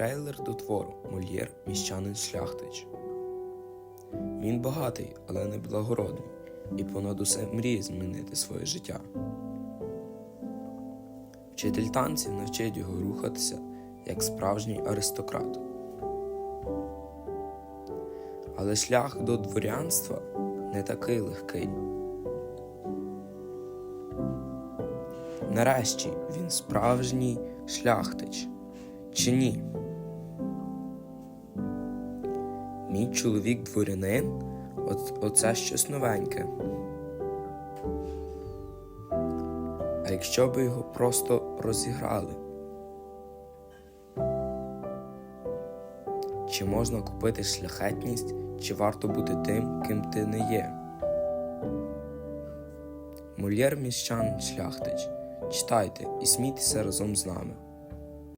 Трейлер до твору Мольєр міщанин шляхтич. Він багатий, але не благородний, і понад усе мріє змінити своє життя. Вчитель танців навчить його рухатися як справжній аристократ. Але шлях до дворянства не такий легкий. Нарешті він справжній шляхтич. Чи ні? Мій чоловік дворянин оце щось новеньке. А якщо би його просто розіграли? Чи можна купити шляхетність, чи варто бути тим, ким ти не є? Мольєр міщан шляхтич. Читайте і смійтеся разом з нами.